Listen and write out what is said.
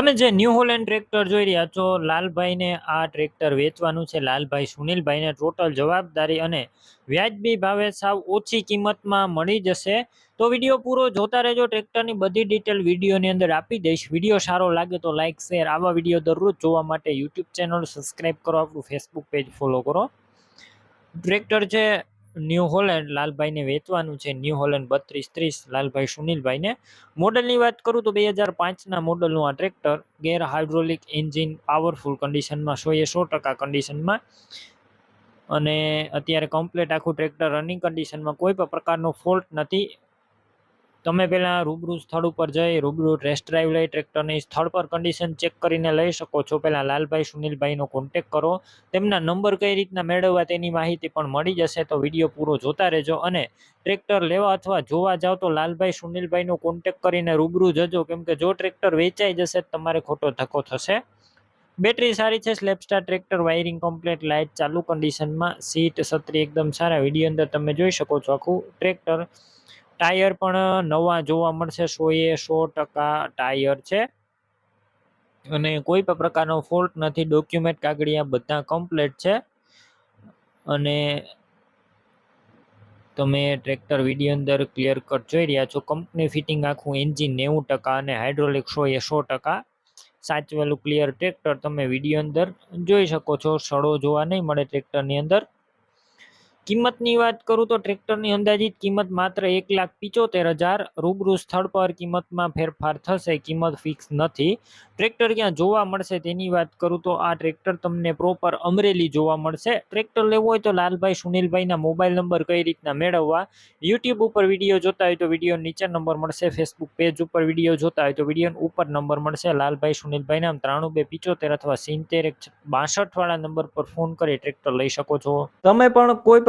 તમે જે new Holland tractor જોઈ રહ્યા છો, લાલભાઈને આ ટ્રેક્ટર વેચવાનું છે. લાલભાઈ સુનિલભાઈને ટોટલ જવાબદારી અને વ્યાજબી ભાવે સાવ ઓછી કિંમતમાં મળી જશે. તો વીડિયો પૂરો જોતા રહેજો. ટ્રેક્ટરની બધી ડિટેલ વિડીયોની અંદર આપી દઈશ. વીડિયો સારો લાગે તો લાઇક શેર આવા વીડિયો દરરોજ જોવા માટે યુટ્યુબ ચેનલ સબસ્ક્રાઈબ કરો, આપણું ફેસબુક પેજ ફોલો કરો. ટ્રેક્ટર છે ન્યૂ હોલેન્ડ લાલભાઈને વેચવાનું છે. ન્યૂ હોલેન્ડ બત્રીસ ત્રીસ, લાલભાઈ સુનિલભાઈને. મોડલની વાત કરું તો બે હજાર પાંચના મોડલનું આ tractor gear hydraulic engine powerful કન્ડિશનમાં સો એ સો ટકા કન્ડિશનમાં. અને અત્યારે કમ્પ્લીટ આખું ટ્રેક્ટર રનિંગ કન્ડિશનમાં કોઈ પણ પ્રકારનો ફોલ્ટ નથી. તમે પહેલાં રૂબરૂ સ્થળ ઉપર જઈ, રૂબરૂ ટેસ્ટ ડ્રાઈવ લઈ ટ્રેક્ટરની સ્થળ પર કન્ડિશન ચેક કરીને લઈ શકો છો. પહેલાં લાલભાઈ, સુનિલભાઈનો કોન્ટેક કરો. તેમના નંબર કઈ રીતના મેળવવા તેની માહિતી પણ મળી જશે, તો વીડિયો પૂરો જોતા રહેજો અને ટ્રેક્ટર લેવા અથવા જોવા જાઓ તો લાલભાઈ, સુનિલભાઈનો કોન્ટેક કરીને રૂબરૂ જજો. કેમ કે જો ટ્રેક્ટર વેચાઈ જશે તમારે ખોટો ધક્કો થશે. બેટરી સારી છે સ્લેપસ્ટાર ટ્રેક્ટર વાયરિંગ કમ્પ્લીટ લાઇટ ચાલુ કન્ડિશનમાં સીટ છત્રી એકદમ સારા. વીડિયો અંદર તમે જોઈ શકો છો આખું ટ્રેક્ટર ટાયર પણ નવા જોવા મળશે, સો એ સો ટકા ટાયર છે. અને કોઈ પણ પ્રકારનો ફોલ્ટ નથી ડોક્યુમેન્ટ કાગળિયા બધા કમ્પ્લીટ છે. અને તમે ટ્રેક્ટર વીડિયો અંદર ક્લિયર કટ જોઈ રહ્યા છો કંપની ફિટિંગ આખું એન્જિન નેવું ટકા અને હાઇડ્રોલિક સો એ સો ટકા. સાચવેલું ક્લિયર ટ્રેક્ટર તમે વીડિયો અંદર જોઈ શકો છો, સડો જોવા નહીં મળે ટ્રેક્ટરની અંદર. કિંમતની વાત કરું તો ટ્રેક્ટરની અંદાજિત કિંમત માત્ર એક લાખ પિચોતેર હજાર, રૂબરૂ સ્થળ પર કિંમતમાં ફેરફાર થશે, કિંમત ફિક્સ નથી. ટ્રેક્ટર ક્યાં જોવા મળશે તેની વાત કરું તો આ ટ્રેક્ટર તમને પ્રોપર અમરેલી જોવા મળશે. ટ્રેક્ટર લેવું હોય તો લાલભાઈ સુનિલભાઈના મોબાઈલ નંબર કઈ રીતના મેળવવા? યુટ્યુબ ઉપર વીડિયો જોતા હોય તો વીડિયો નીચે નંબર મળશે ફેસબુક પેજ ઉપર વીડિયો જોતા હોય તો વીડિયો ઉપર નંબર મળશે. લાલભાઈ સુનિલભાઈના ત્રાણું બે પિચોતેર અથવા સિત્તેર, એક નંબર પર ફોન કરી ટ્રેક્ટર લઈ શકો છો. તમે પણ કોઈ